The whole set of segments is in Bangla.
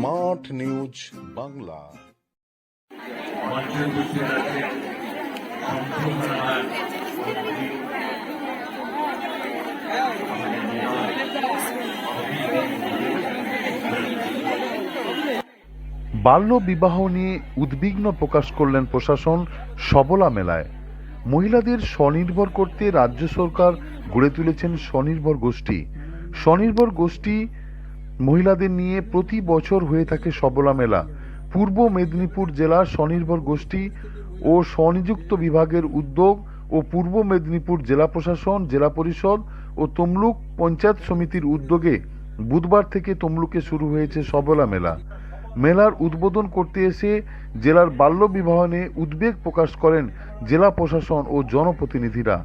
Smart news Bangla. বাল্য বিবাহ নিয়ে উদ্বিগ্ন প্রকাশ করলেন প্রশাসন সবলা মেলায়। মহিলাদের স্বনির্ভর করতে রাজ্য সরকার গড়ে তুলেছেন স্বনির্ভর গোষ্ঠী। স্বনির্ভর গোষ্ঠী মহিলাদের নিয়ে প্রতি বছর হয়ে থাকে সবলা মেলা। পূর্ব মেদিনীপুর জেলার স্বনির্ভর গোষ্ঠী ও স্বনিযুক্ত বিভাগের উদ্যোগ ও পূর্ব মেদিনীপুর জেলা প্রশাসন, জেলা পরিষদ ও তমলুক পঞ্চায়েত সমিতির উদ্যোগে বুধবার থেকে তমলুকে শুরু হয়েছে সবলা মেলা। মেলার উদ্বোধন করতে এসে জেলার বাল্য বিবাহ উদ্বেগ প্রকাশ করেন জেলা প্রশাসন ও জনপ্রতিনিধিরা।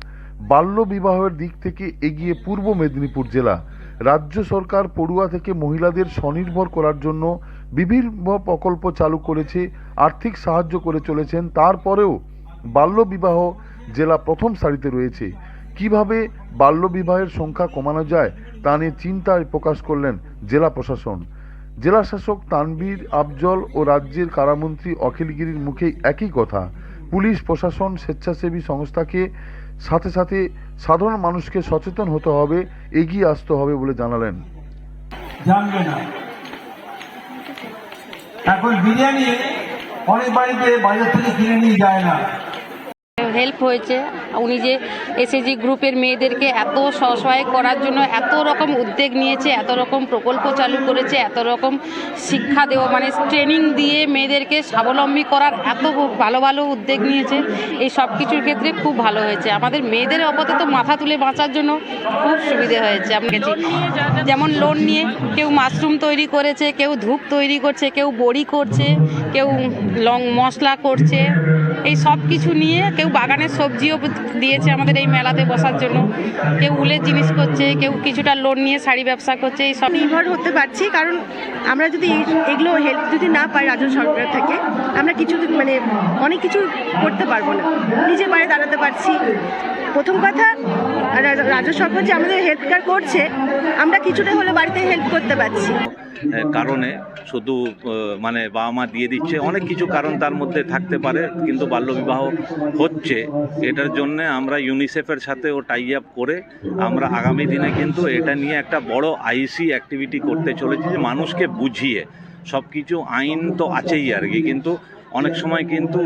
বাল্য বিবাহের দিক থেকে এগিয়ে পূর্ব মেদিনীপুর জেলা রাজ্য সরকার পড়ুয়া থেকে মহিলাদের স্বনির্ভর করার জন্য বিভিন্ন প্রকল্প চালু করেছে, আর্থিক সাহায্য করে চলেছেন। তারপরেও বাল্য বিবাহ জেলা প্রথম সারিতে রয়েছে। কীভাবে বাল্য বিবাহের সংখ্যা কমানো যায়, তা নিয়ে চিন্তায় প্রকাশ করলেন জেলা প্রশাসন। জেলা শাসক তানবীর আফজল ও রাজ্যের কারামন্ত্রী অখিলগিরির মুখে একই কথা। পুলিশ প্রশাসন স্বেচ্ছাসেবী সংস্থাকে সাথে সাথে সাধারণ মানুষকে সচেতন হতে হবে, এগিয়ে আসতে হবে বলে জানালেন। জানবে না। এখন বিরিয়ানি অনেক বাড়িতে বাজার থেকে কিনে নিয়ে যায় না। হেল্প হয়েছে। উনি যে এসএসজি গ্রুপের মেয়েদেরকে এত সহায় করার জন্য এত রকম উদ্যোগ নিয়েছে এত রকম প্রকল্প চালু করেছে এত রকম শিক্ষা দেওয়া মানে ট্রেনিং দিয়ে মেয়েদেরকে স্বাবলম্বী করার এত ভালো ভালো উদ্যোগ নিয়েছে এই সব কিছুর ক্ষেত্রে খুব ভালো হয়েছে। আমাদের মেয়েদের আপাতত মাথা তুলে বাঁচার জন্য খুব সুবিধে হয়েছে গেছি যেমন লোন নিয়ে কেউ মাশরুম তৈরি করেছে কেউ ধূপ তৈরি করছে কেউ বড়ি করছে কেউ লং মশলা করছে এই সব কিছু নিয়ে কেউ বাগানের সবজিও দিয়েছে আমাদের এই মেলাতে বসার জন্য। কেউ উলের জিনিস করছে, কেউ কিছুটা লোন নিয়ে শাড়ি ব্যবসা করছে, এই সব নির্ভর হতে পারছি, কারণ আমরা যদি এগুলো হেল্প যদি না পাই রাজ্য সরকার থেকে, আমরা কিছু মানে অনেক কিছু করতে পারব না। নিজে পায়ে দাঁড়াতে পারছি। প্রথম কথা রাজ্য সরকার যে আমাদের হেল্প কেয়ার করছে, আমরা কিছুটা হলে বাড়িতে হেল্প করতে পারছি। কারণে শুধু মানে বাবা মা দিয়ে দিচ্ছে, অনেক কিছু কারণ তার মধ্যে থাকতে পারে, কিন্তু বাল্যবিবাহ হচ্ছে। এটার জন্য আমরা ইউনিসেফের সাথে ও টাই আপ করে আমরা আগামী দিনে কিন্তু এটা নিয়ে একটা বড় আইসি অ্যাক্টিভিটি করতে চলেছি, যে মানুষকে বুঝিয়ে। সব কিছু আইন তো আছেই আর কি, কিন্তু অনেক সময় কিন্তু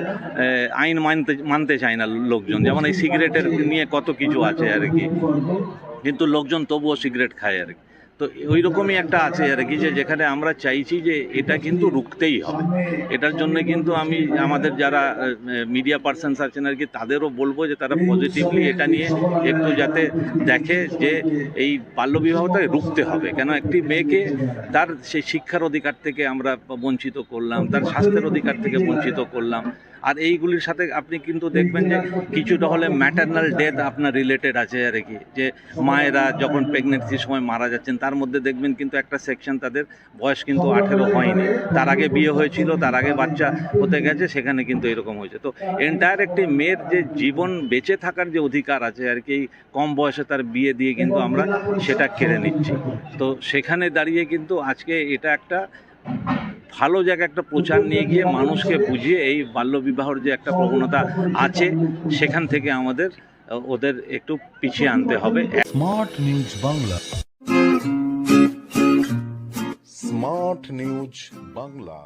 আইন মানতে মানতে চায় না লোকজন। যেমন এই সিগারেটের নিয়ে কত কিছু আছে আর কি। কিন্তু লোকজন তবুও সিগারেট খায় আর কি। তো ওই রকমই একটা আছে আর কি, যে যেখানে আমরা চাইছি যে এটা কিন্তু রুখতেই হবে। এটার জন্য কিন্তু আমি, আমাদের যারা মিডিয়া পার্সনস আছেন আর কি, তাদেরও বলব যে তারা পজিটিভলি এটা নিয়ে একটু যাতে দেখে যে এই বাল্যবিবাহটা রুখতে হবে। কেন একটি মেয়েকে তার সেই শিক্ষার অধিকার থেকে আমরা বঞ্চিত করলাম, তার স্বাস্থ্যের অধিকার থেকে বঞ্চিত করলাম আর এইগুলির সাথে আপনি কিন্তু দেখবেন যে কিছুটা হলে ম্যাটার্নাল ডেথ আপনার রিলেটেড আছে আর কি। যে মায়েরা যখন প্রেগনেন্সির সময় মারা যাচ্ছেন, তার মধ্যে দেখবেন কিন্তু একটা সেকশন তাদের বয়স কিন্তু আঠেরো হয়নি। তার আগে বিয়ে হয়েছিল, তার আগে বাচ্চা হতে গেছে, সেখানে কিন্তু এরকম হয়েছে। তো এন্টায়ার একটি মেয়ের যে জীবন বেঁচে থাকার যে অধিকার আছে আর কি কম বয়সে তার বিয়ে দিয়ে কিন্তু আমরা সেটা কেড়ে নিচ্ছি। তো সেখানে দাঁড়িয়ে কিন্তু আজকে এটা একটা ভালো জায়গায় একটা প্রচার নিয়ে গিয়ে মানুষকে বুঝিয়ে এই বাল্যবিবাহর যে একটা প্রবণতা আছে, সেখান থেকে আমাদের ওদের একটু পিছিয়ে আনতে হবে। Smart news Bangla. Smart news Bangla.